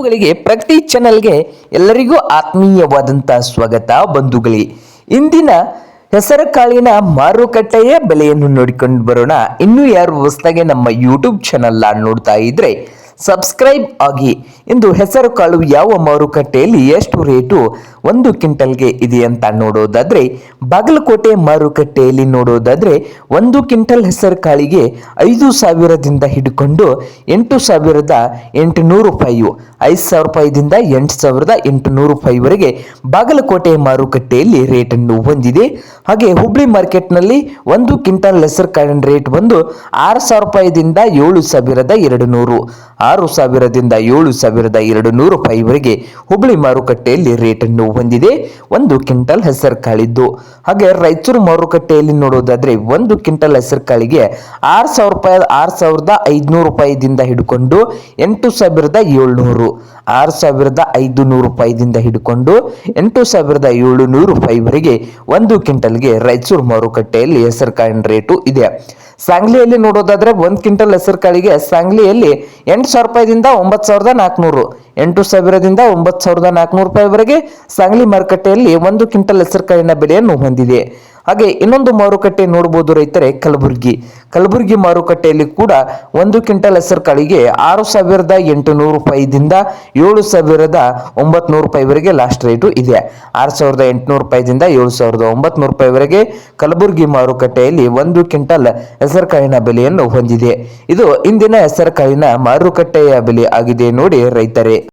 ಬಂಧುಗಳಿಗೆ ಪ್ರಗತಿ ಚಾನೆಲ್ಗೆ ಎಲ್ಲರಿಗೂ ಆತ್ಮೀಯವಾದಂತಹ ಸ್ವಾಗತ ಬಂಧುಗಳೇ. ಇಂದಿನ ಹೆಸರುಕಾಳಿನ ಮಾರುಕಟ್ಟೆಯ ಬೆಲೆಯನ್ನು ನೋಡಿಕೊಂಡು ಬರೋಣ. ಇನ್ನೂ ಯಾರು ಹೊಸದಾಗಿ ನಮ್ಮ ಯೂಟ್ಯೂಬ್ ಚಾನಲ್ ನೋಡ್ತಾ ಇದ್ರೆ ಸಬ್ಸ್ಕ್ರೈಬ್ ಆಗಿ. ಇಂದು ಹೆಸರುಕಾಳು ಯಾವ ಮಾರುಕಟ್ಟೆಯಲ್ಲಿ ಎಷ್ಟು ರೇಟು? ಒಂದು ಕ್ವಿಂಟಲ್ಗೆ ಇದೆ ಅಂತ ನೋಡೋದಾದ್ರೆ, ಬಾಗಲಕೋಟೆ ಮಾರುಕಟ್ಟೆಯಲ್ಲಿ ನೋಡೋದಾದ್ರೆ, ಒಂದು ಕ್ವಿಂಟಲ್ ಹೆಸರುಕಾಳಿಗೆ ಐದು ಸಾವಿರದಿಂದ ಹಿಡ್ಕೊಂಡು ಎಂಟು ಸಾವಿರದ ಎಂಟುನೂರು ರೂಪಾಯಿಯು ಐದು ಸಾವಿರ ರೂಪಾಯಿದಿಂದ ಎಂಟು ಸಾವಿರದ ಎಂಟುನೂರು ರೂಪಾಯಿವರೆಗೆ ಬಾಗಲಕೋಟೆ ಮಾರುಕಟ್ಟೆಯಲ್ಲಿ ರೇಟನ್ನು ಹೊಂದಿದೆ. ಹಾಗೆ ಹುಬ್ಳಿ ಮಾರ್ಕೆಟ್ನಲ್ಲಿ ಒಂದು ಕ್ವಿಂಟಲ್ ಹೆಸರುಕಾಳಿನ ರೇಟ್ ಬಂದು ಆರು ಸಾವಿರ ರೂಪಾಯಿದಿಂದ ಏಳು ಸಾವಿರದ ಎರಡು ನೂರು ಆರು ಸಾವಿರದಿಂದ ಏಳು ಸಾವಿರದ ಎರಡು ನೂರು ರೂಪಾಯಿವರೆಗೆ ಹುಬ್ಳಿ ಮಾರುಕಟ್ಟೆಯಲ್ಲಿ ರೇಟನ್ನು ಹೊಂದಿದೆ. ಒಂದು ಕ್ವಿಂಟಲ್ ಹೆಸರುಕಾಳಿದ್ದು ಹಾಗೆ ರಾಯಚೂರು ಮಾರುಕಟ್ಟೆಯಲ್ಲಿ ನೋಡೋದಾದ್ರೆ ಒಂದು ಕ್ವಿಂಟಲ್ ಹೆಸರುಕಾಳಿಗೆ ಆರು ಸಾವಿರ ರೂಪಾಯಿ, ಆರು ಸಾವಿರದ ಐದುನೂರು ರೂಪಾಯಿದಿಂದ ಹಿಡ್ಕೊಂಡು ಎಂಟು ಸಾವಿರದ ಏಳ್ನೂರು, ಆರು ಸಾವಿರದ ಐದು ನೂರು ರೂಪಾಯಿದಿಂದ ಹಿಡ್ಕೊಂಡು ಎಂಟು ಸಾವಿರದ ಏಳು ನೂರು ರೂಪಾಯಿವರೆಗೆ ಒಂದು ಕ್ವಿಂಟಲ್ಗೆ ರಾಯಚೂರು ಮಾರುಕಟ್ಟೆಯಲ್ಲಿ ಹೆಸರುಕಾಳಿನ ರೇಟು ಇದೆ. ಸಾಂಗ್ಲಿಯಲ್ಲಿ ನೋಡೋದಾದ್ರೆ ಒಂದು ಕ್ವಿಂಟಲ್ ಹೆಸರುಕಾಳಿಗೆ ಸಾಂಗ್ಲಿಯಲ್ಲಿ ಎಂಟು ಸಾವಿರ ರೂಪಾಯಿದಿಂದ ಒಂಬತ್ತು ಸಾವಿರದ ನಾಲ್ಕುನೂರು ಎಂಟು ಸಾವಿರದಿಂದ ಒಂಬತ್ತು ಸಾವಿರದ ನಾಲ್ಕುನೂರು ರೂಪಾಯಿವರೆಗೆ ಸಾಂಗ್ಲಿ ಮಾರುಕಟ್ಟೆಯಲ್ಲಿ ಒಂದು ಕ್ವಿಂಟಲ್ ಹೆಸರು ಕಾಳಿನ ಬೆಲೆಯನ್ನು ಹೊಂದಿದೆ. ಹಾಗೆ ಇನ್ನೊಂದು ಮಾರುಕಟ್ಟೆ ನೋಡಬಹುದು ರೈತರೆ, ಕಲಬುರಗಿ. ಕಲಬುರಗಿ ಮಾರುಕಟ್ಟೆಯಲ್ಲಿ ಕೂಡ ಒಂದು ಕ್ವಿಂಟಲ್ ಹೆಸರುಕಾಳಿಗೆ ಆರು ಸಾವಿರದ ಎಂಟುನೂರು ರೂಪಾಯಿದಿಂದ ಏಳು ಸಾವಿರದ ಒಂಬತ್ನೂರು ರೂಪಾಯಿವರೆಗೆ ಲಾಸ್ಟ್ ರೇಟು ಇದೆ. ಆರು ಸಾವಿರದ ಎಂಟುನೂರು ರೂಪಾಯಿದಿಂದ ಏಳು ಸಾವಿರದ ಒಂಬತ್ನೂರು ರೂಪಾಯಿವರೆಗೆ ಕಲಬುರಗಿ ಮಾರುಕಟ್ಟೆಯಲ್ಲಿ ಒಂದು ಕ್ವಿಂಟಲ್ ಹೆಸರುಕಾಳಿನ ಬೆಲೆಯನ್ನು ಹೊಂದಿದೆ. ಇದು ಇಂದಿನ ಹೆಸರುಕಾಳಿನ ಮಾರುಕಟ್ಟೆಯ ಬೆಲೆ ಆಗಿದೆ ನೋಡಿ ರೈತರೇ.